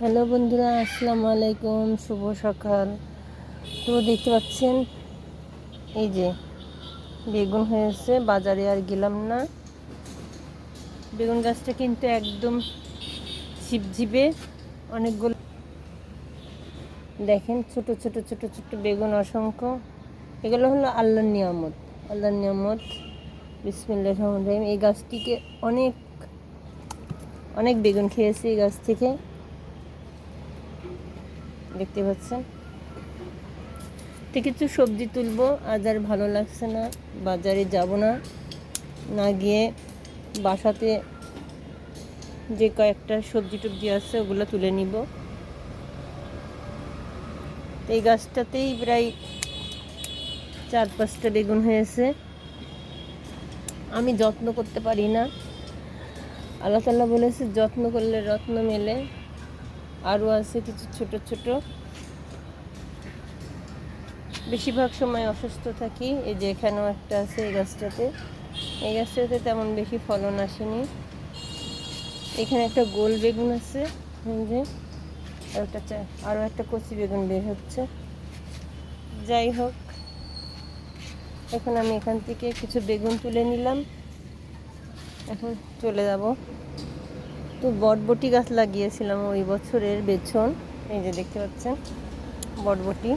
Hello বন্ধুরা, আসসালামু আলাইকুম, শুভ সকাল। তো দেখতে পাচ্ছেন, এই যে বেগুন হয়েছে, বাজারে আর গেলাম না। বেগুন গাছটা কিন্তু একদম ঝিপঝিপে অনেকগুলো দেখেন, ছোট ছোট ছোট ছোট বেগুন অসংখ্য। এগুলো হলো আল্লাহর নিয়ামত। আল্লাহর নিয়ামত। বিসমিল্লাহ রহমান রহিম। এই গাছটিকে অনেক অনেক বেগুন খেয়েছি এই গাছ থেকে। দেখতে পাচ্ছেন। তো কিছু সবজি তুলবো আজ আর ভালো লাগছে না, বাজারে যাব না না গিয়ে বাসাতে যে কয়েকটা সবজি টবজি আছে ওগুলো তুলে নিব। এই গাছটাতেই প্রায় চার পাঁচটা বেগুন হয়েছে। আমি যত্ন করতে পারি না। আল্লাহ তাল্লাহ বলেছে, যত্ন করলে রত্ন মেলে। আরও আছে কিছু ছোট ছোট। বেশিরভাগ সময় অসুস্থ থাকি, এই যে এখানেও একটা আছে এই গাছটাতে। এই গাছটাতে তেমন বেশি ফলন আসেনি। এখানে একটা গোল বেগুন আছে যে। একটা আরও একটা কচি বেগুন বের হচ্ছে। যাই হোক, এখন আমি এখান থেকে কিছু বেগুন তুলে নিলাম। এখন চলে যাব। তো বটবটি গাছ লাগিয়েছিলাম ওই বছরের বেছন এই যে দেখতে পাচ্ছেন, বটবটি।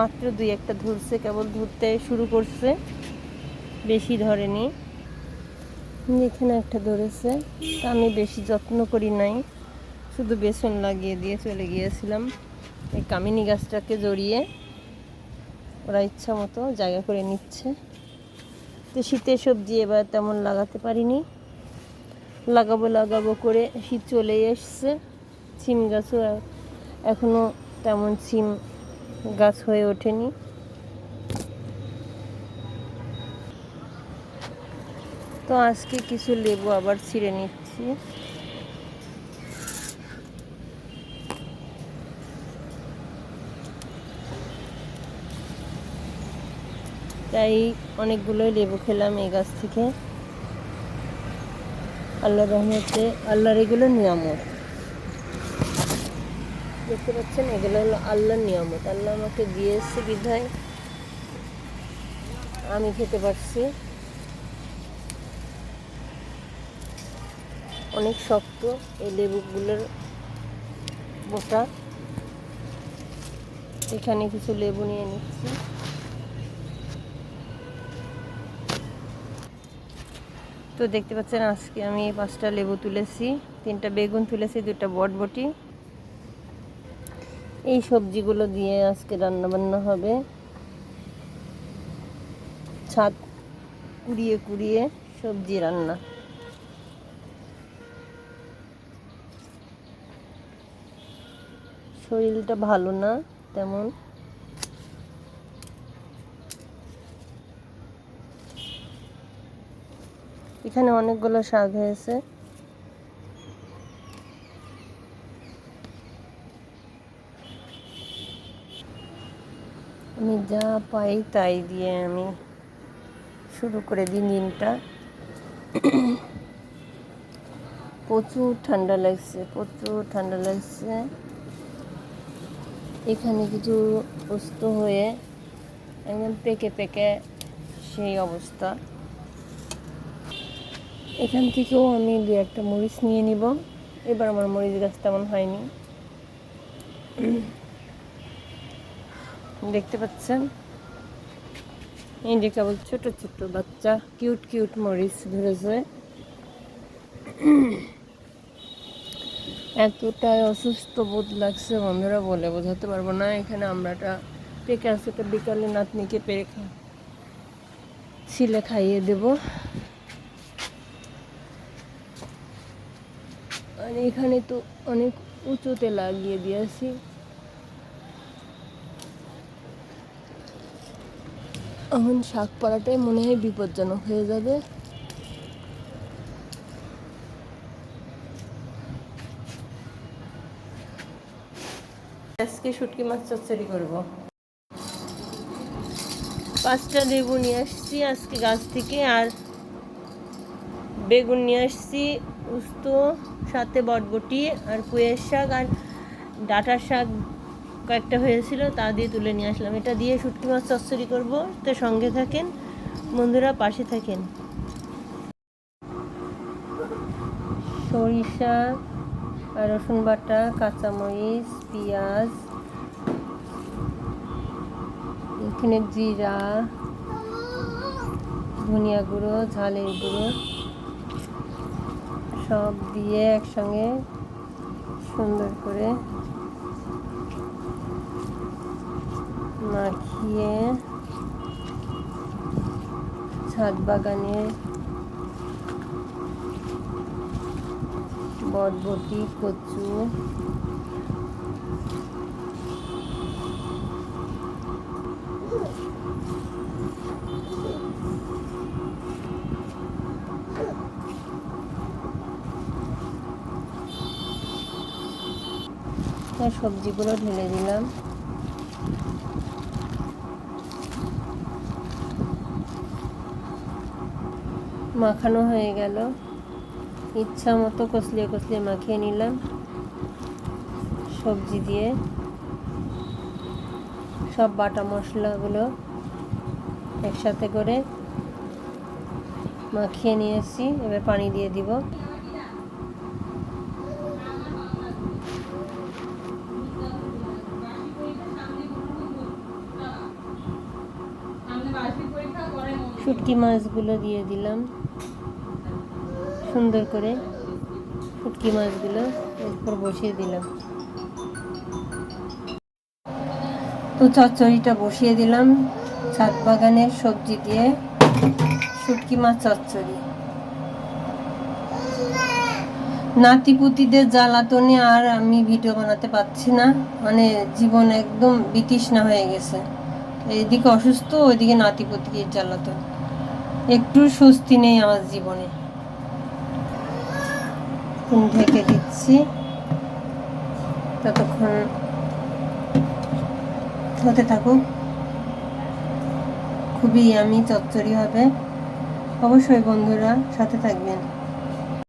মাত্র দুই একটা ধরছে, কেবল ধরতে শুরু করছে, বেশি ধরেনি। এখানে একটা ধরেছে, তা আমি বেশি যত্ন করি নাই। শুধু বেসন লাগিয়ে দিয়ে চলে গিয়েছিলাম। এই কামিনী গাছটাকে জড়িয়ে ওরা ইচ্ছা মতো জায়গা করে নিচ্ছে। তো শীতের সবজি এবার তেমন লাগাতে পারিনি। লাগাবো লাগাবো করে শীত চলে এসছে। সিম গাছও এখনও তেমন সিম গাছ হয়ে ওঠেনি। তো আজকে কিছু লেবু আবার ছিঁড়ে নিচ্ছি। তাই অনেকগুলোই লেবু খেলাম এই গাছ থেকে। আল্লাহ রহমতে, আল্লাহর এগুলো নিয়ামত। দেখতে পাচ্ছেন, এগুলো হলো আল্লাহর নিয়ামত। আল্লাহ আমাকে দিয়েছে বিধায়। আমি খেতে পারছি। অনেক শক্ত এই লেবুগুলোর বোটা। এখানে কিছু লেবু নিয়ে নিচ্ছি। তো দেখতে পাচ্ছেন, আজকে আমি পাঁচটা লেবু তুলেছি, তিনটা বেগুন তুলেছি দুটা বটবটি। এই সবজিগুলো দিয়ে আজকে রান্না বান্না হবে। ছাদ কুড়িয়ে কুড়িয়ে সবজি রান্না। শরীরটা ভালো না, তেমন। এখানে অনেকগুলো শাক হয়েছে। আমি যা পাই তাই দিয়ে আমি শুরু করে দিই দিনটা। প্রচুর ঠান্ডা লাগছে, প্রচুর ঠান্ডা লাগছে। এখানে কিছু অস্ত হয়ে একদম পেকে পেকে সেই অবস্থা। এখান থেকেও আমি দু একটা মরিচ নিয়ে নিব। এবার আমার মরিচ গাছ তেমন হয়নি। দেখতে পাচ্ছেন? এই যে কেবল ছোট ছোট বাচ্চা, কিউট কিউট মরিচ ধরেছে। এতটাই অসুস্থ বোধ লাগছে বন্ধুরা, বলে বোঝাতে পারব না। এখানে আমরাটা পেকে আছে বিকালে নাতনিকে পেরে ছিলে খাইয়ে দেবো। আর এখানে তো অনেক উঁচুতে লাগিয়ে দিয়েছি। এখন শাক পাড়াটাই মনে হয় বিপজ্জনক হয়ে যাবে। আজকে শুটকি মাছ চচ্চড়ি করব। পাঁচটা লেবু নিয়ে আসছি আজকে গাছ থেকে আর বেগুন নিয়ে আসছি উস্ত, সাথে বটবটি আর কুয়ের শাক আর ডাটার শাক কয়েকটা হয়েছিল, তা দিয়ে তুলে নিয়ে আসলাম। এটা দিয়ে শুটকি মাছ চচ্চড়ি করব। তো সঙ্গে থাকেন, বন্ধুরা পাশে থাকেন। সরিষা রসুন বাটা, কাঁচামরিচ, পেঁয়াজ, এখানে জিরা, ধনিয়া গুঁড়ো, ঝালের গুঁড়ো। সব দিয়ে একসঙ্গে সুন্দর করে মাখিয়ে ছাদ বাগানে বটবটি কচু সবজিগুলো ঢেলে দিলাম। মাখানো হয়ে গেল। ইচ্ছা মতো কষলিয়ে কষলিয়ে মাখিয়ে নিলাম সবজি দিয়ে। সব বাটা মশলাগুলো একসাথে করে মাখিয়ে নিয়েছি। এবার পানি দিয়ে দিব। শুটকি মাছগুলো দিয়ে দিলাম। সুন্দর করে শুটকি মাছগুলো এরপর বসিয়ে দিলাম। তো চচ্চড়িটা বসিয়ে দিলাম। ছাদ বাগানের সবজি দিয়ে শুটকি মাছ চচ্চড়ি। নাতিপুতিদের জ্বালাতনে আর আমি ভিডিও বানাতে পারছি না। মানে জীবন একদম বিতৃষ্ণা হয়ে গেছে। এইদিকে অসুস্থ, ওইদিকে নাতিপুতির জ্বালাতন। একটু স্বস্তি নেই আমার জীবনে। ঢেকে দিচ্ছি। ততক্ষণ হতে থাকুক। খুবই আমি চচ্চড়ি হবে। অবশ্যই বন্ধুরা সাথে থাকবেন।